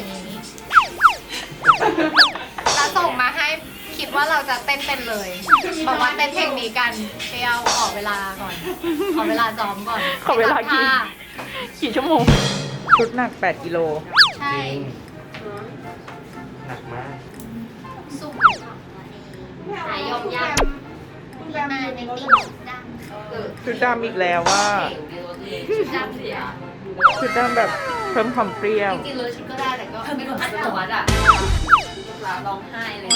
องเราคืออย่างนี้จะส่งมาให้คิดว่าเราจะเต้นเป็นเลยบอกว่าเต้นเพลงนี้กันเปรี้ยวขอเวลาก่อน ขอเวลาซ้อมก่อนขอเวลากี่ท่กี่ชั่วโมง ชุดหนัก 8 กิโล ใช่หนักมาก สุ่มหายอมยากที่มาในติ๊กดัง ชุดดำอีกแล้วว่าดังเสีย ชุดดำแบบเพิ่มความเปรี้ยว จริงๆเลยชุดก็ได้แต่ก็ไม่รู้อัอัตตวัวัดดอะอะร้องไห้เลย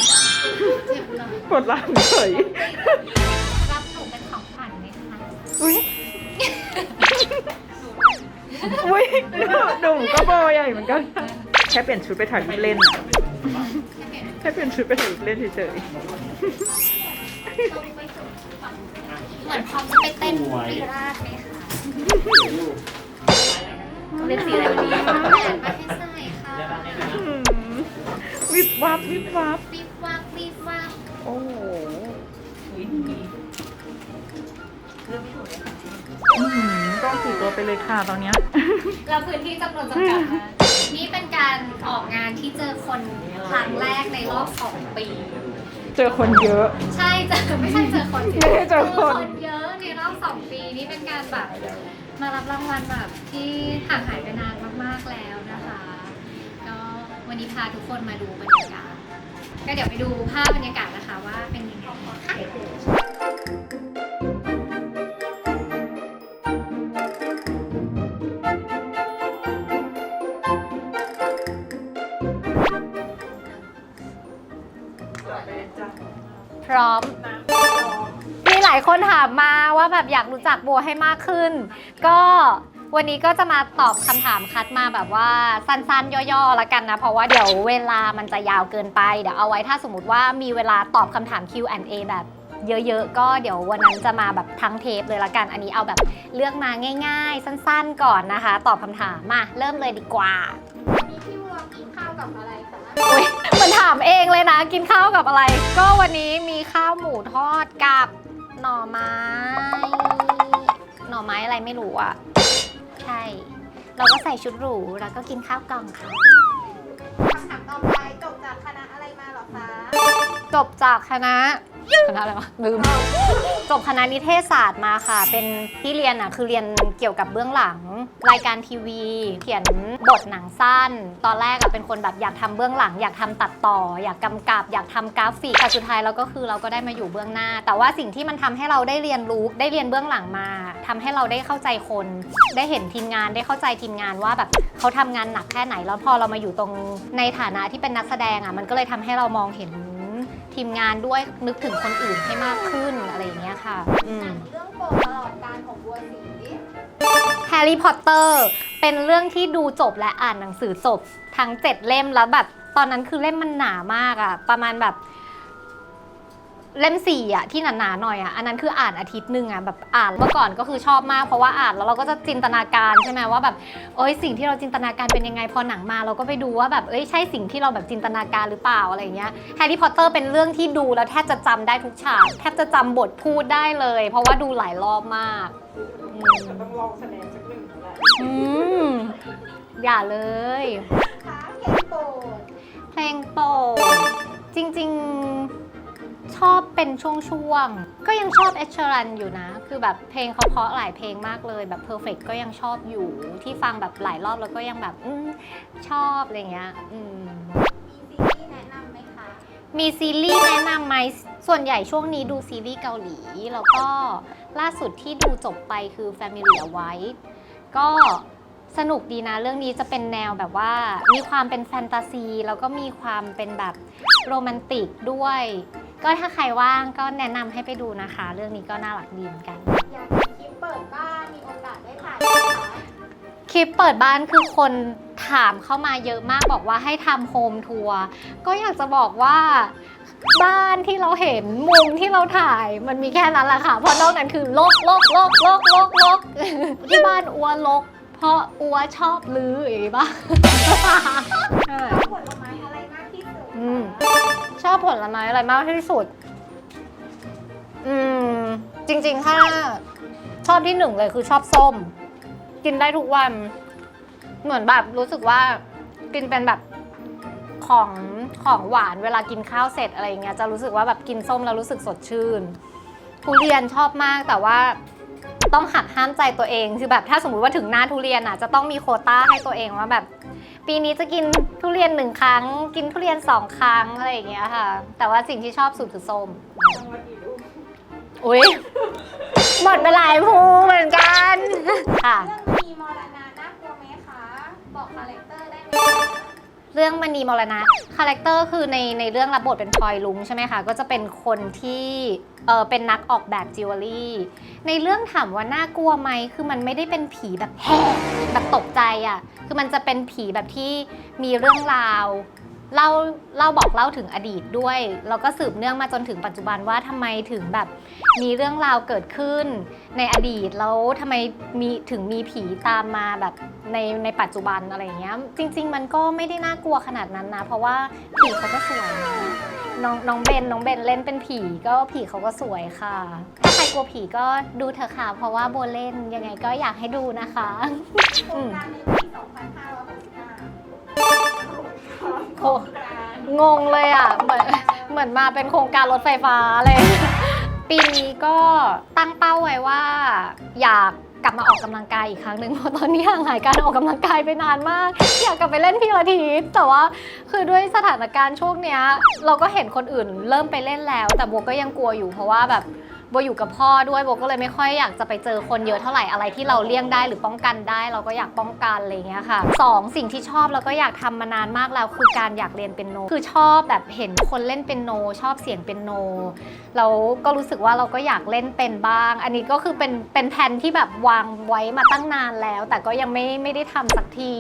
เจ็บหน่อยกดลังเฉยรับหนูเป็นของขวัญไหมคะอุ้ยอุ้ยหนุ่มก็โบใหญ่เหมือนกัน แค่เปลี่ยนชุดไปถ่ายรูปเล่นอะแค่เปลี่ยนชุดไปถ่ายรูปเล่นเฉยเหมือนพร้อมจะไปเต้นปีราชไหมคะ เล่นสีอะไรวันนี้แหวนมาให้ใส่ค่ะๆอืมวิบวับวิบวับวิบวับวิบวับโอ้โหอื้อหือต้องสี่ตัวไปเลยค่ะตอนเนี้ย เราพื้นที่จำนวนจำกัดนะนี่เป็นการออกงานที่เจอคนครั้งแรกในรอบสองปี เจอคนเยอะ ใช่เจอไม่ใช่เจอคนสิไม่ได้เจอคน เยอะในรอบสองปีนี่เป็นการแบบ มารับรางวัลแบบที่ห่างหายไปนานมากๆแล้วนะคะ ก็วันนี้พาทุกคนมาดูบรรยากาศก็เดี๋ยวไปดูภาพบรรยากาศนะคะว่าเป็นยังไงค่ะายคนถามมาว่าแบบอยากรู้จักบัวให้มากขึ้น ก็วันนี้ก็จะมาตอบคำถามคัดมาแบบว่าสั้นๆ ย่อๆละกันนะ เพราะว่าเดี๋ยวเวลามันจะยาวเกินไป เดี๋ยวเอาไว้ถ้าสมมติว่ามีเวลาตอบคำถาม Q&A แบบเยอะๆ ก็เดี๋ยววันนั้นจะมาแบบทั้งเทปเลยละกัน อันนี้เอาแบบเลือกมาง่าย ๆ สั้นๆ ก่อนนะคะ ตอบคำถามมาเริ่มเลยดีกว่ามีพี่วัวกินข้าวกับอะไรคะอุ๊ยเหมือนถามเองเลยนะ กินข้าวกับอะไร ก็วันนี้มีข้าวหมูทอดกับ หน่อไม้ หน่อไม้อะไรไม่รู้อะ ใช่ เราก็ใส่ชุดหรู แล้วก็กินข้าวกล่องค่ะ คำถามต่อไปจบจากคณะอะไรมาเหรอคะ จบจากคณะ คณะอะไรวะลืม จบคณะนิเทศศาสตร์มาค่ะ เป็นที่เรียนอะคือเรียนเกี่ยวกับเบื้องหลัง รายการทีวี เขียนบทหนังสั้น ตอนแรกอะเป็นคนแบบอยากทำเบื้องหลัง อยากทำตัดต่อ อยากกำกับ อยากทำกราฟิกแต่สุดท้ายเราก็คือเราก็ได้มาอยู่เบื้องหน้า แต่ว่าสิ่งที่มันทำให้เราได้เรียนรู้ได้เรียนเบื้องหลังมาทำให้เราได้เข้าใจคน ได้เห็นทีมงานได้เข้าใจทีมงานว่าแบบเขาทำงานหนักแค่ไหนแล้วพอเรามาอยู่ตรงในฐานะที่เป็นนักแสดงอะมันก็เลยทำให้เรามองเห็น ทีมงานด้วยนึกถึงคนอื่นให้มากขึ้นอะไรอย่างเงี้ยค่ะอืม เรื่องโปรดตลอดการของบัวสีแฮร์รี่พอตเตอร์เป็นเรื่องที่ดูจบและอ่านหนังสือจบทั้ง 7 เล่มแล้วแบบ ตอนนั้นคือเล่มมันหนามากอะประมาณแบบ เล่มสี่อะที่หนาๆหน่อยอะอันนั้นคืออ่านอาทิตย์หนึ่งอะแบบอ่านเมื่อก่อนก็คือชอบมากเพราะว่าอ่านแล้วเราก็จะจินตนาการใช่ไหมว่าแบบเอ้ยสิ่งที่เราจินตนาการเป็นยังไงพอหนังมา เราก็ไปดูว่าแบบเอ้ยใช่สิ่งที่เราแบบจินตนาการหรือเปล่าอะไรอย่างเงี้ยแฮร์รี่พอตเตอร์เป็นเรื่องที่ดูแล้วแทบจะจำได้ทุกฉากแทบจะจำบทพูดได้เลย เพราะว่าดูหลายรอบมากอืมต้องลองแสดงสักหนึ่งแหละอืมอย่าเลยคะเพลงโปรดเพลงโปรดจริง ๆ ชอบเป็นช่วงๆ ก็ยังชอบเอชรันอยู่นะ คือแบบเพลงเขาเพราะหลายเพลงมากเลยแบบ Perfect ก็ยังชอบอยู่ ที่ฟังแบบหลายรอบแล้วก็ยังแบบอมชอบอะไรเงี้ยอืมมีซีรีส์แนะนำไหมคะมีซีรีส์แนะนำไหม ส่วนใหญ่ช่วงนี้ดูซีรีส์เกาหลี แล้วก็ล่าสุดที่ดูจบไปคือ Family a White ก็สนุกดีนะ เรื่องนี้จะเป็นแนวแบบว่า มีความเป็นแฟนตาซี แล้วก็มีความเป็นแบบโรแมนติกด้วย ก็ถ้าใครว่างก็แนะนำให้ไปดูนะคะ เรื่องนี้ก็น่ารักดีเหมือนกัน อยากมีคลิปเปิดบ้านมีโอกาสได้ถ่ายไหมคะคลิปเปิดบ้านคือคนถามเข้ามาเยอะมากบอกว่าให้ทำโฮมทัวร์ก็อยากจะบอกว่าบ้านที่เราเห็นมุมที่เราถ่ายมันมีแค่นั้นแหละค่ะ เพราะนอกนั้นคือลกลกลกลกลกลกที่บ้านอัวลก เพราะอัวชอบลืออย่างนี้ปะใช่ชอบผลไม้ อืมชอบผลไม้อะไรมากที่สุด อืม จริง ๆ ถ้าชอบที่หนึ่งเลยคือชอบส้ม กินได้ทุกวัน เหมือนแบบรู้สึกว่ากินเป็นแบบของของหวานเวลากินข้าวเสร็จอะไรอย่างเงี้ยจะรู้สึกว่าแบบกินส้มแล้วรู้สึกสดชื่นทุเรียนชอบมากแต่ว่าต้องหักห้ามใจตัวเองคือแบบถ้าสมมุติว่าถึงหน้าทุเรียนอะจะต้องมีโคต้าให้ตัวเองว่าแบบ ปีนี้จะกินทุเรียนหนึ่งครั้ง กินทุเรียนสองครั้งอะไรอย่างเงี้ยค่ะ แต่ว่าสิ่งที่ชอบสุดคือส้มอุ้ยหมดไปหลายภูเหมือนกันค่ะ เรื่องมีมรณะน่ากลัวไหมคะ บอกคาแรคเตอร์ได้ไหม เรื่องมณีมรณะคาแรคเตอร์คือในในเรื่องรับบทเป็นพลอยลุงใช่ไหมคะ ก็จะเป็นคนที่เออเป็นนักออกแบบจิวเวลรี่ ในเรื่องถามว่าน่ากลัวไหมคือมันไม่ได้เป็นผีแบบแห่แบบตกใจอะ่ะ คือมันจะเป็นผีแบบที่มีเรื่องราว เล่าเล่าบอกเล่าถึงอดีตด้วย แล้วก็สืบเนื่องมาจนถึงปัจจุบันว่าทำไมถึงแบบมีเรื่องราวเกิดขึ้นในอดีตแล้วทำไมมีถึงมีผีตามมาแบบในในปัจจุบันอะไรอย่างเงี้ย จริง ๆ มันก็ไม่ได้น่ากลัวขนาดนั้นนะ เพราะว่าผีเขาก็สวยนะน้องน้องเบนน้องเบนเล่นเป็นผีก็ผีเขาก็สวยค่ะ ถ้าใครกลัวผีก็ดูเถอะค่ะ เพราะว่าโบเล่นยังไงก็อยากให้ดูนะคะโครงการในปี 2565 โอ้งงเลยอะ เหมือนเหมือนมาเป็นโครงการรถไฟฟ้าเลย ปีนี้ก็ตั้งเป้าไว้ว่า อยากกลับมาออกกำลังกายอีกครั้งหนึ่งเพราะตอนนี้ห่างหายการออกกำลังกายไปนานมาก อยากกลับไปเล่นพิลาทิสแต่ว่าคือด้วยสถานการณ์ช่วงเนี้ย เราก็เห็นคนอื่นเริ่มไปเล่นแล้ว แต่โบก็ยังกลัวอยู่เพราะว่าแบบ โบอยู่กับพ่อด้วยโบก็เลยไม่ค่อยอยากจะไปเจอคนเยอะเท่าไหร่อะไรที่เราเลี่ยงได้หรือป้องกันได้ เราก็อยากป้องกันอะไรเงี้ยค่ะสองสิ่งที่ชอบแล้วก็อยากทำมานานมากแล้วคือการอยากเรียนเปียโน คือชอบแบบเห็นคนเล่นเปียโน ชอบเสียงเปียโนแล้วก็รู้สึกว่าเราก็อยากเล่นเป็นบ้าง อันนี้ก็คือเป็นเป็นแผนที่แบบวางไว้มาตั้งนานแล้ว แต่ก็ยังไม่ไม่ได้ทำสักที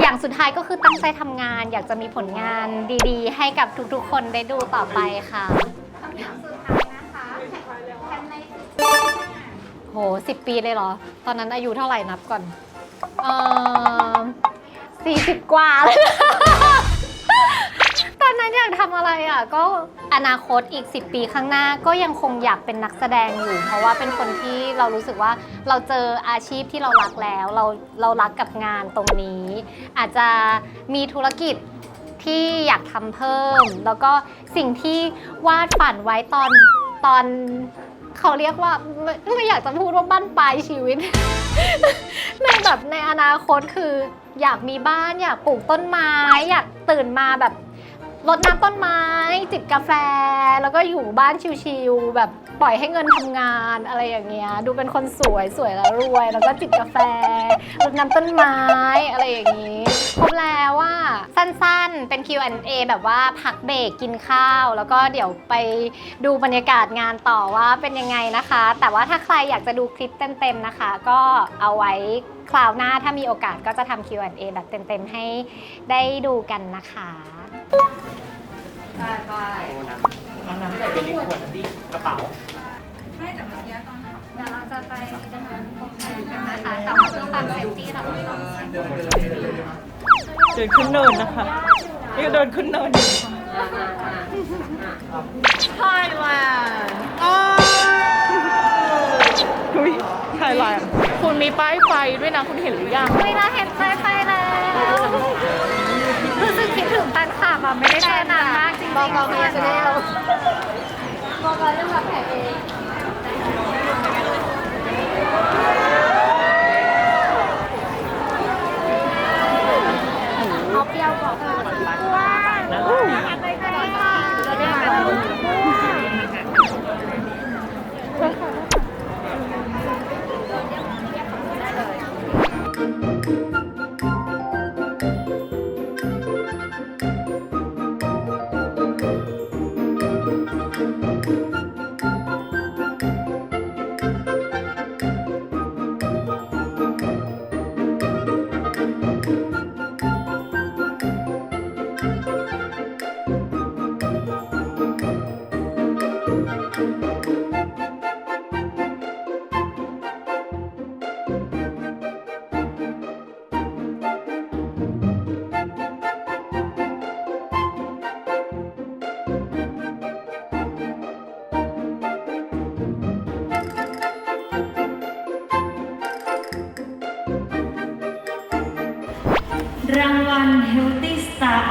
อย่างสุดท้ายก็คือตั้งใจทำงาน อยากจะมีผลงานดีๆ ให้กับทุกๆ คนได้ดูต่อไปค่ะคำถามสุดท้ายนะคะ โหสิบปีเลยเหรอ ตอนนั้นอายุเท่าไหร่นับก่อน เออสี่สิบกว่าเลย ตอนนั้นอยากทำอะไรอะ ก็อนาคตอีก 10 ปีข้างหน้าก็ยังคงอยากเป็นนักแสดงอยู่ เพราะว่าเป็นคนที่เรารู้สึกว่าเราเจออาชีพที่เรารักแล้ว เราเรารักกับงานตรงนี้ อาจจะมีธุรกิจที่อยากทำเพิ่ม แล้วก็สิ่งที่วาดฝันไว้ตอนตอน เขาเรียกว่าไม่ไม่อยากจะพูดว่าบ้านปลายชีวิต ในแบบในอนาคตคือ อยากมีบ้านอยากปลูกต้นไม้ อยากตื่นมาแบบ รดน้ำต้นไม้ จิบกาแฟ แล้วก็อยู่บ้านชิวๆแบบปล่อยให้เงินทำงานอะไรอย่างเงี้ย ดูเป็นคนสวยสวยแล้วรวย แล้วก็จิบกาแฟรดน้ำต้นไม้อะไรอย่างงี้ครบแล้วว่าสั้นๆ เป็น Q&A แบบว่าพักเบรกกินข้าว แล้วก็เดี๋ยวไปดูบรรยากาศงานต่อว่าเป็นยังไงนะคะ แต่ว่าถ้าใครอยากจะดูคลิปเต็มๆนะคะ ก็เอาไว้คราวหน้าถ้ามีโอกาสก็จะทำ Q&A แบบเต็มๆ ให้ได้ดูกันนะคะ น้ำน้ำใส่เป็นในขวดดิกระเป๋าเดี๋ยวเราจะไปดำเนินการกันนะคะแต่ว่าเพื่อความเซฟตี้เราต้องเดินขึ้นเนินนะคะนี่ก็เดินขึ้นเนินอยู่ไทยแลนด์อ้อุ้ยไทยแลนด์คุณมีป้ายไฟด้วยนะคุณเห็นหรือยังไม่น่าเห็นใจไปแล้วรู้สึกคิดถึงแฟนคลับอะไม่ได้ บอนานมากจริงๆบอกเราเมียจะได้เราบอกเราเรื่องรับแขกเอง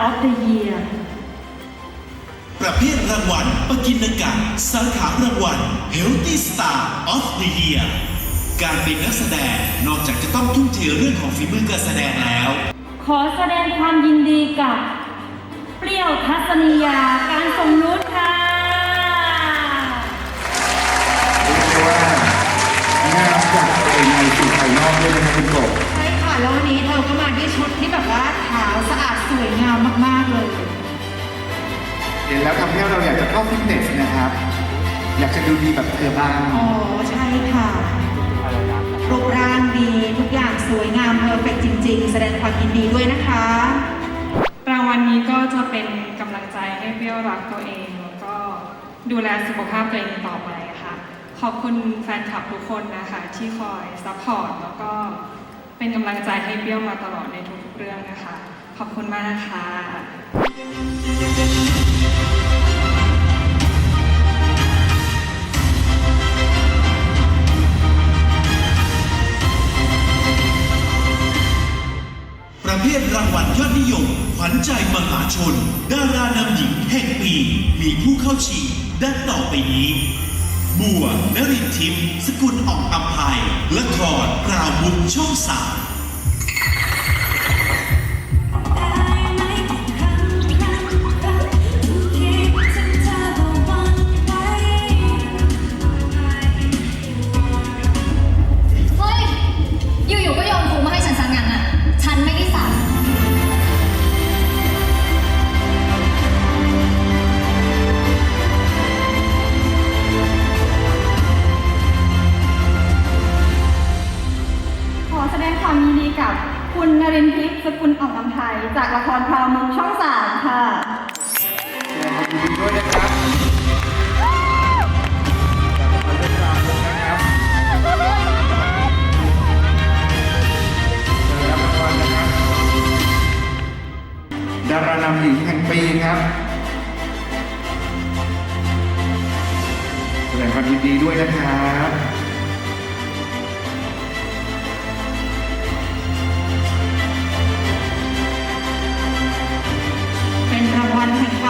of the Year ประเภทรางวัลปกินกะสาขารางวัล Healthy Star of the Year การเป็นนักแสดงนอกจากจะต้องทุ่มเทเรื่องของฝีมือการแสดงแล้ว ขอแสดงความยินดีกับ เปรี้ยวทัศนียาการสมนุชค่ะ เรียกได้ว่างามจากภายในสู่ภายนอกด้วยนะครับคุณกบ ใช่ค่ะ แล้ววันนี้เธอก็มาด้วยชุดที่แบบว่า ขาวสะอาดสวยงามมากๆเลย เห็นแล้วทำให้เราอยากจะเข้าฟิตเนสนะครับ อยากจะดูดีแบบเธอบ้างอ๋อใช่ค่ะ รูปร่างดีทุกอย่างสวยงามเพอร์เฟกจริง ๆ แสดงความยินดีด้วยนะคะ รางวัลนี้ก็จะเป็นกำลังใจให้เปรี้ยวรักตัวเอง แล้วก็ดูแลสุขภาพตัวเองต่อไปค่ะ ขอบคุณแฟนคลับทุกคนนะคะ ที่คอยซัพพอร์ตแล้วก็ เป็นกำลังใจให้เปรี้ยวมาตลอดในทุกๆเรื่องนะคะ ขอบคุณมากนะคะประเภทรางวัลยอดนิยม ขวัญใจมหาชน ดารานำหญิงแห่งปี มีผู้เข้าชิงดังต่อไปนี้ บัวนรินทร์ทิพย์สกุลอ่องอัมภัยละครปราวมุกช่องสาม รินทร์ทิพย์สกุลอ่องอำไพจากละครพราวมุกช่องสามค่ะแสดงความยินดีด้วยนะครับจากละครเรื่องราวนะครับได้รับรางวัลนะครับดารานำหญิงแห่งปีครับแสดงความยินดีด้วยนะครับ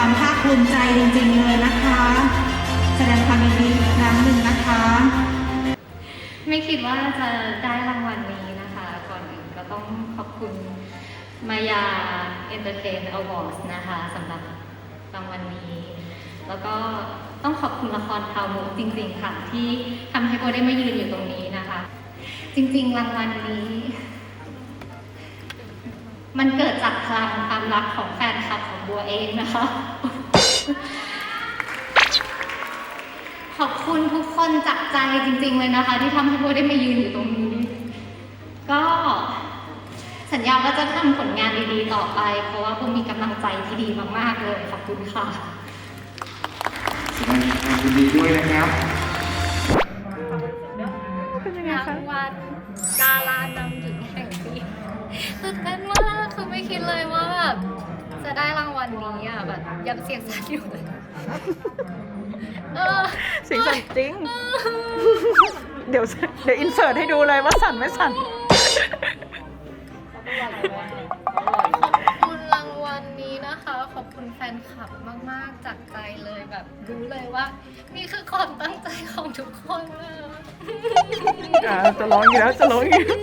ความภาคภูมิใจจริงๆเลยนะคะ แสดงความยินดีอีกครั้งหนึ่งนะคะ ไม่คิดว่าจะได้รางวัลนี้นะคะ ก่อนอื่นก็ต้องขอบคุณมายา Entertain Awards นะคะสำหรับรางวัลนี้ แล้วก็ต้องขอบคุณละครพาวมุกจริง ๆ ค่ะ ที่ทำให้โบได้มายืนอยู่ตรงนี้นะคะ จริง ๆ รางวัลนี้ มันเกิดจากพลังความรักของแฟนคลับของบัวเองนะคะ ขอบคุณทุกคนจากใจจริง ๆ เลยนะคะ ที่ทำให้โบได้มายืนอยู่ตรงนี้ ก็สัญญาว่าจะทำผลงานดีๆต่อไป เพราะว่าโบมีกำลังใจที่ดีมากๆเลย ขอบคุณค่ะแสดงความยินดีด้วยนะครับ เป็นยังไงราคะงวัลด ไม่คิดเลยว่าแบบจะได้รางวัลนี้อะแบบยังเสียงสั่นอยู่เลยเออเสียงสั่นจริง เดี๋ยวเดี๋ยวอินเสิร์ตให้ดูเลยว่าสั่นไม่สั่น ขอบคุณรางวัลนี้นะคะ ขอบคุณแฟนคลับมากๆจากใจเลยแบบรู้เลยว่า นี่คือความตั้งใจของทุกคนเลย อ่าจะร้องอยู่แล้วจะร้องอยู่น้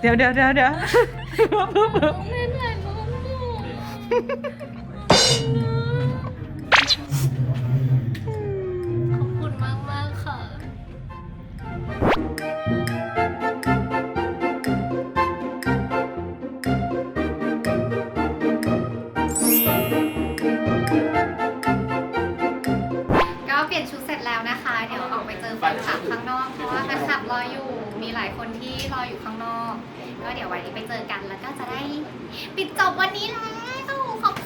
เดี๋ยวเดี๋ยวเดี๋ยวเดี๋ยวไม่ไหนน้องขอ รออยู่ มีหลายคนที่รออยู่ข้างนอก ก็เดี๋ยววันนี้ไปเจอกันแล้วก็จะได้ปิดจบวันนี้แล้วขอบคุณ